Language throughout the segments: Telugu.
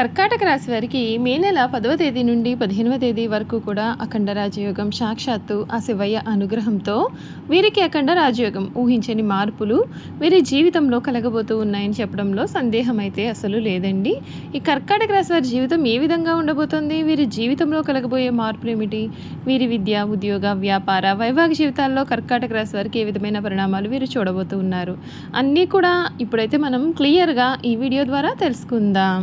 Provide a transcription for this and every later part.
కర్కాటక రాశి వారికి మే నెల పదవ తేదీ నుండి పదిహేనవ తేదీ వరకు కూడా అఖండ రాజయోగం సాక్షాత్తు ఆ శివయ్య అనుగ్రహంతో వీరికి అఖండ రాజయోగం ఊహించని మార్పులు వీరి జీవితంలో కలగబోతూ ఉన్నాయని చెప్పడంలో సందేహం అయితే అసలు లేదండి. ఈ కర్కాటక రాశి వారి జీవితం ఏ విధంగా ఉండబోతోంది? వీరి జీవితంలో కలగబోయే మార్పులు ఏమిటి? వీరి విద్య ఉద్యోగ వ్యాపార వైవాహిక జీవితాల్లో కర్కాటక రాశి వారికి ఏ విధమైన పరిణామాలు వీరు చూడబోతూ ఉన్నారు? అన్నీ కూడా ఇప్పుడైతే మనం క్లియర్గా ఈ వీడియో ద్వారా తెలుసుకుందాం.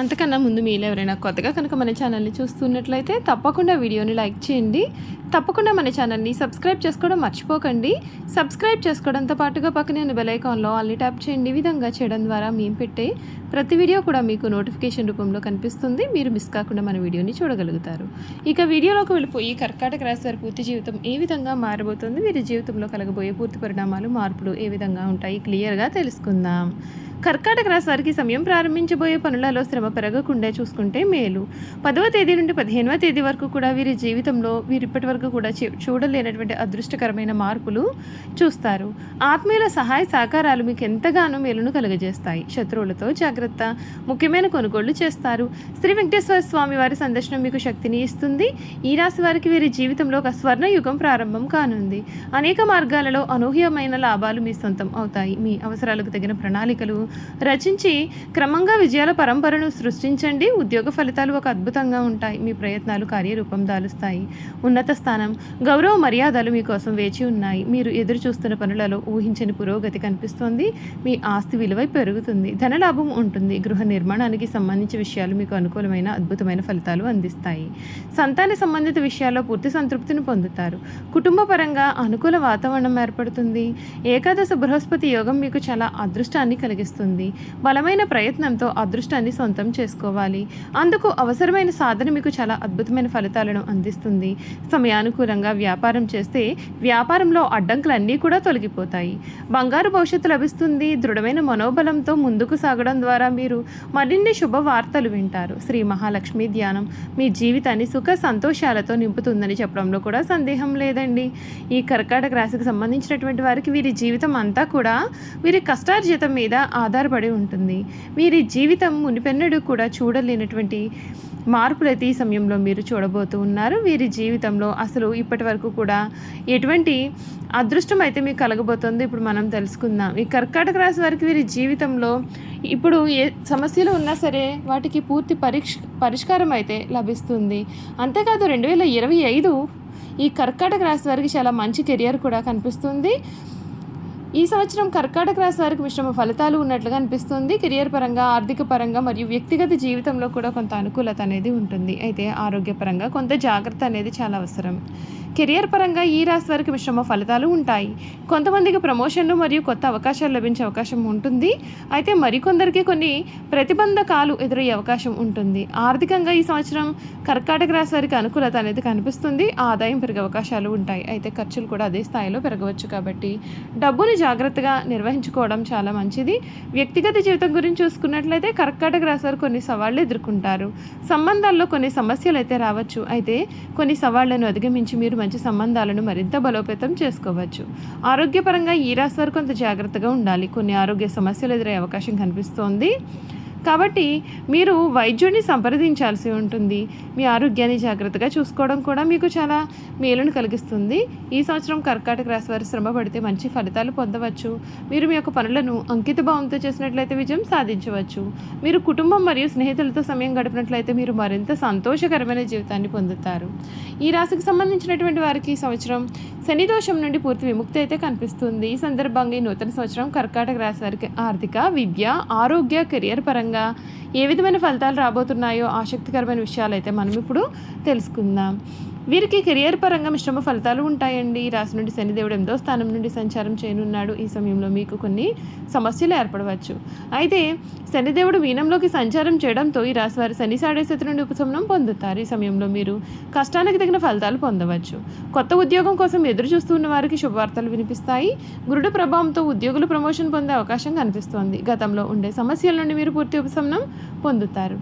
అంతకన్నా ముందు మీలో ఎవరైనా కొత్తగా కనుక మన ఛానల్ని చూస్తున్నట్లయితే తప్పకుండా వీడియోని లైక్ చేయండి. తప్పకుండా మన ఛానల్ని సబ్స్క్రైబ్ చేసుకోవడం మర్చిపోకండి. సబ్స్క్రైబ్ చేసుకోవడంతో పాటుగా పక్కనే ఉన్న బెల్ ఐకాన్లో అల్లి ట్యాప్ చేయండి. ఈ విధంగా చేయడం ద్వారా మేము పెట్టే ప్రతి వీడియో కూడా మీకు నోటిఫికేషన్ రూపంలో కనిపిస్తుంది. మీరు మిస్ కాకుండా మన వీడియోని చూడగలుగుతారు. ఇక వీడియోలోకి వెళ్ళిపోయి కర్కాటక రాశి వారి పూర్తి జీవితం ఏ విధంగా మారబోతుంది? వీరి జీవితంలో కలగబోయే పూర్తి పరిణామాలు మార్పులు ఏ విధంగా ఉంటాయి? క్లియర్గా తెలుసుకుందాం. కర్కాటక రాశి వారికి సమయం ప్రారంభించబోయే పనులలో శ్రమ పెరగకుండా చూసుకుంటే మేలు. పదవ తేదీ నుండి పదిహేనవ తేదీ వరకు కూడా వీరి జీవితంలో వీరు ఇప్పటి వరకు కూడా చూడలేనటువంటి అదృష్టకరమైన మార్పులు చూస్తారు. ఆత్మీయుల సహాయ సహకారాలు మీకు ఎంతగానో మేలును కలుగజేస్తాయి. శత్రువులతో జాగ్రత్త ముఖ్యమైన కొనుగోళ్ళు చేస్తారు. శ్రీ వెంకటేశ్వర స్వామి వారి సందర్శనం మీకు శక్తిని ఇస్తుంది. ఈ రాశి వారికి వీరి జీవితంలో ఒక స్వర్ణ యుగం ప్రారంభం కానుంది. అనేక మార్గాలలో అనూహ్యమైన లాభాలు మీ సొంతం అవుతాయి. మీ అవసరాలకు తగిన ప్రణాళికలు రచించి క్రమంగా విజయాల పరంపరను సృష్టించండి. ఉద్యోగ ఫలితాలు ఒక అద్భుతంగా ఉంటాయి. మీ ప్రయత్నాలు కార్యరూపం దాలుస్తాయి. ఉన్నత స్థానం గౌరవ మర్యాదలు మీకోసం వేచి ఉన్నాయి. మీరు ఎదురు చూస్తున్న పనులలో ఊహించని పురోగతి కనిపిస్తోంది. మీ ఆస్తి విలువ పెరుగుతుంది. ధనలాభం ఉంటుంది. గృహ నిర్మాణానికి సంబంధించిన విషయాలు మీకు అనుకూలమైన అద్భుతమైన ఫలితాలు అందిస్తాయి. సంతాన సంబంధిత విషయాల్లో పూర్తి సంతృప్తిని పొందుతారు. కుటుంబ పరంగా అనుకూల వాతావరణం ఏర్పడుతుంది. ఏకాదశ బృహస్పతి యోగం మీకు చాలా అదృష్టాన్ని కలిగిస్తుంది. బలమైన ప్రయత్నంతో అదృష్టాన్ని సొంతం చేసుకోవాలి. అందుకు అవసరమైన సాధన మీకు చాలా అద్భుతమైన ఫలితాలను అందిస్తుంది. సమయానుకూలంగా వ్యాపారం చేస్తే వ్యాపారంలో అడ్డంకులన్నీ కూడా తొలగిపోతాయి. బంగారు భవిష్యత్తు లభిస్తుంది. దృఢమైన మనోబలంతో ముందుకు సాగడం ద్వారా మీరు మరిన్ని శుభవార్తలు వింటారు. శ్రీ మహాలక్ష్మి ధ్యానం మీ జీవితాన్ని సుఖ సంతోషాలతో నింపుతుందని చెప్పడంలో కూడా సందేహం లేదండి. ఈ కర్కాటక రాశికి సంబంధించినటువంటి వారికి వీరి జీవితం అంతా కూడా వీరి కష్టార్జితం మీద ఆధారపడి ఉంటుంది. వీరి జీవితం మునిపెన్నడూ కూడా చూడలేనటువంటి మార్పులైతే ఈ సమయంలో మీరు చూడబోతూ ఉన్నారు. వీరి జీవితంలో అసలు ఇప్పటి వరకు కూడా ఎటువంటి అదృష్టం అయితే మీకు కలగబోతుందో? ఇప్పుడు మనం తెలుసుకుందాం. ఈ కర్కాటక రాశి వారికి వీరి జీవితంలో ఇప్పుడు ఏ సమస్యలు ఉన్నా సరే వాటికి పూర్తి పరీక్ష పరిష్కారం అయితే లభిస్తుంది. అంతేకాదు రెండు వేల ఇరవై ఐదు ఈ కర్కాటక రాశి వారికి చాలా మంచి కెరియర్ కూడా కనిపిస్తుంది. ఈ సంవత్సరం కర్కాటక రాశి వారికి మిశ్రమ ఫలితాలు ఉన్నట్లుగా అనిపిస్తుంది. కెరియర్ పరంగా ఆర్థిక పరంగా మరియు వ్యక్తిగత జీవితంలో కూడా కొంత అనుకూలత అనేది ఉంటుంది. అయితే ఆరోగ్యపరంగా కొంత జాగ్రత్త అనేది చాలా అవసరం. కెరియర్ పరంగా ఈ రాశి వారికి మిశ్రమ ఫలితాలు ఉంటాయి. కొంతమందికి ప్రమోషన్లు మరియు కొత్త అవకాశాలు లభించే అవకాశం ఉంటుంది. అయితే మరికొందరికి కొన్ని ప్రతిబంధకాలు ఎదురయ్యే అవకాశం ఉంటుంది. ఆర్థికంగా ఈ సంవత్సరం కర్కాటక రాశి వారికి అనుకూలత అనేది కనిపిస్తుంది. ఆదాయం పెరిగే అవకాశాలు ఉంటాయి. అయితే ఖర్చులు కూడా అదే స్థాయిలో పెరగవచ్చు కాబట్టి డబ్బుని జాగ్రత్తగా నిర్వహించుకోవడం చాలా మంచిది. వ్యక్తిగత జీవితం గురించి చూసుకున్నట్లయితే కర్కాటక రాశి వారు కొన్ని సవాళ్ళు ఎదుర్కొంటారు. సంబంధాల్లో కొన్ని సమస్యలు అయితే రావచ్చు. అయితే కొన్ని సవాళ్ళను అధిగమించి మీరు మంచి సంబంధాలను మరింత బలోపేతం చేసుకోవచ్చు. ఆరోగ్యపరంగా ఈ రాశి వారు కొంత జాగ్రత్తగా ఉండాలి. కొన్ని ఆరోగ్య సమస్యలు ఎదురయ్యే అవకాశం కనిపిస్తోంది. కాబట్టి మీరు వైద్యుడిని సంప్రదించాల్సి ఉంటుంది. మీ ఆరోగ్యాన్ని జాగ్రత్తగా చూసుకోవడం కూడా మీకు చాలా మేలును కలిగిస్తుంది. ఈ సంవత్సరం కర్కాటక రాశి వారు శ్రమ పడితే మంచి ఫలితాలు పొందవచ్చు. మీరు మీ యొక్క పనులను అంకిత భావంతో చేసినట్లయితే విజయం సాధించవచ్చు. మీరు కుటుంబం మరియు స్నేహితులతో సమయం గడిపినట్లయితే మీరు మరింత సంతోషకరమైన జీవితాన్ని పొందుతారు. ఈ రాశికి సంబంధించినటువంటి వారికి ఈ సంవత్సరం శని దోషం నుండి పూర్తి విముక్తి అయితే కనిపిస్తుంది. ఈ సందర్భంగా ఈ నూతన సంవత్సరం కర్కాటక రాశి వారికి ఆర్థిక విద్య ఆరోగ్య కెరియర్ పరంగా ఏ విధమైన ఫలితాలు రాబోతున్నాయో ఆసక్తికరమైన విషయాలు అయితే మనం ఇప్పుడు తెలుసుకుందాం. వీరికి కెరియర్ పరంగా మిశ్రమ ఫలితాలు ఉంటాయండి. ఈ రాశి నుండి శనిదేవుడు ఎనిమిదో స్థానం నుండి సంచారం చేయనున్నాడు. ఈ సమయంలో మీకు కొన్ని సమస్యలు ఏర్పడవచ్చు. అయితే శనిదేవుడు మీనంలోకి సంచారం చేయడంతో ఈ రాశి వారి శని సాడేశతి నుండి ఉపశమనం పొందుతారు. ఈ సమయంలో మీరు కష్టానికి తగిన ఫలితాలు పొందవచ్చు. కొత్త ఉద్యోగం కోసం ఎదురు చూస్తున్న వారికి శుభవార్తలు వినిపిస్తాయి. గురుడు ప్రభావంతో ఉద్యోగులు ప్రమోషన్ పొందే అవకాశం కనిపిస్తోంది. గతంలో ఉండే సమస్యల నుండి మీరు పూర్తి ఉపశమనం పొందుతారు.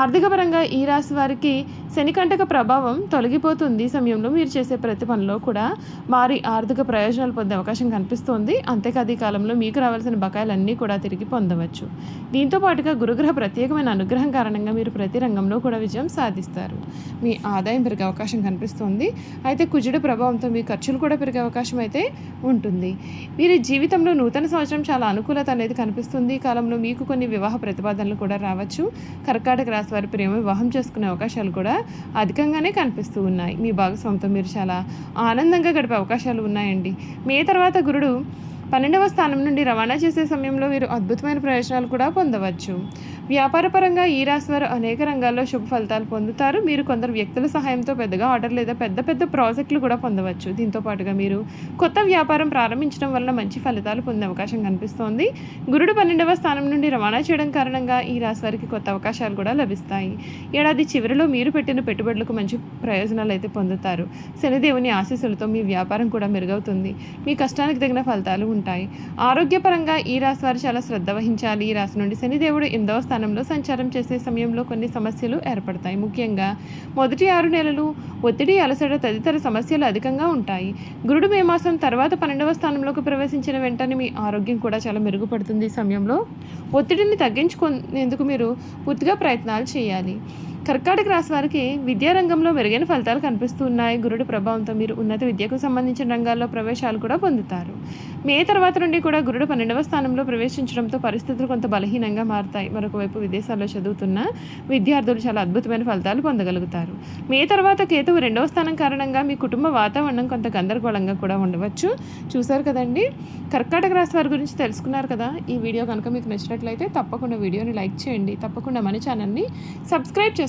ఆర్థిక పరంగా ఈ రాశి వారికి శనికంటక ప్రభావం తొలగిపోతుంది పెరుగుతుంది సమయంలో మీరు చేసే ప్రతి పనిలో కూడా వారి ఆర్థిక ప్రయోజనాలు పొందే అవకాశం కనిపిస్తోంది. అంతేకాదు ఈ కాలంలో మీకు రావాల్సిన బకాయిలన్నీ కూడా తిరిగి పొందవచ్చు. దీంతో పాటుగా గురుగ్రహ ప్రత్యేకమైన అనుగ్రహం కారణంగా మీరు ప్రతి రంగంలో కూడా విజయం సాధిస్తారు. మీ ఆదాయం పెరిగే అవకాశం కనిపిస్తోంది. అయితే కుజుడు ప్రభావంతో మీ ఖర్చులు కూడా పెరిగే అవకాశం అయితే ఉంటుంది. వీరి జీవితంలో నూతన సంవత్సరం చాలా అనుకూలత అనేది కనిపిస్తుంది. ఈ కాలంలో మీకు కొన్ని వివాహ ప్రతిపాదనలు కూడా రావచ్చు. కర్కాటక రాశి వారి ప్రేమ వివాహం చేసుకునే అవకాశాలు కూడా అధికంగానే కనిపిస్తూ ఉన్నాయి. మీ భాగస్వామితో మీరు చాలా ఆనందంగా గడిపే అవకాశాలు ఉన్నాయండి. మే తర్వాత గురుడు పన్నెండవ స్థానం నుండి రవాణా చేసే సమయంలో మీరు అద్భుతమైన ప్రయోజనాలు కూడా పొందవచ్చు. వ్యాపారపరంగా ఈ రాశి వారు అనేక రంగాల్లో శుభ ఫలితాలు పొందుతారు. మీరు కొందరు వ్యక్తుల సహాయంతో పెద్దగా ఆర్డర్ లేదా పెద్ద పెద్ద ప్రాజెక్టులు కూడా పొందవచ్చు. దీంతో పాటుగా మీరు కొత్త వ్యాపారం ప్రారంభించడం వల్ల మంచి ఫలితాలు పొందే అవకాశం కనిపిస్తోంది. గురుడు పన్నెండవ స్థానం నుండి రవాణా చేయడం కారణంగా ఈ రాశి వారికి కొత్త అవకాశాలు కూడా లభిస్తాయి. ఏడాది చివరిలో మీరు పెట్టిన పెట్టుబడులకు మంచి ప్రయోజనాలు అయితే పొందుతారు. శనిదేవుని ఆశీస్సులతో మీ వ్యాపారం కూడా మెరుగవుతుంది. మీ కష్టానికి తగిన ఫలితాలు ఉంటాయి. ఆరోగ్యపరంగా ఈ రాశి వారు చాలా శ్రద్ధ వహించాలి. ఈ రాశి నుండి శనిదేవుడు ఎనిమిదవ స్థానంలో సంచారం చేసే సమయంలో కొన్ని సమస్యలు ఏర్పడతాయి. ముఖ్యంగా మొదటి ఆరు నెలలు ఒత్తిడి అలసట తదితర సమస్యలు అధికంగా ఉంటాయి. గురుడు మే మాసం తర్వాత పన్నెండవ స్థానంలోకి ప్రవేశించిన వెంటనే మీ ఆరోగ్యం కూడా చాలా మెరుగుపడుతుంది ఈ సమయంలో. ఒత్తిడిని తగ్గించుకునేందుకు మీరు పూర్తిగా ప్రయత్నాలు చేయాలి. కర్కాటక రాశి వారికి విద్యారంగంలో మెరుగైన ఫలితాలు కనిపిస్తున్నాయి. గురుడు ప్రభావంతో మీరు ఉన్నత విద్యకు సంబంధించిన రంగాల్లో ప్రవేశాలు కూడా పొందుతారు. మే తర్వాత నుండి కూడా గురుడు పన్నెండవ స్థానంలో ప్రవేశించడంతో పరిస్థితులు కొంత బలహీనంగా మారుతాయి. మరొక వైపు విదేశాల్లో చదువుతున్న విద్యార్థులు చాలా అద్భుతమైన ఫలితాలు పొందగలుగుతారు. మే తర్వాత కేతువు రెండవ స్థానం కారణంగా మీ కుటుంబ వాతావరణం కొంత గందరగోళంగా కూడా ఉండవచ్చు. చూశారు కదండి? కర్కాటక రాశి వారి గురించి తెలుసుకున్నారు కదా? ఈ వీడియో కనుక మీకు నచ్చినట్లయితే తప్పకుండా వీడియోని లైక్ చేయండి. తప్పకుండా మన ఛానల్ని సబ్స్క్రైబ్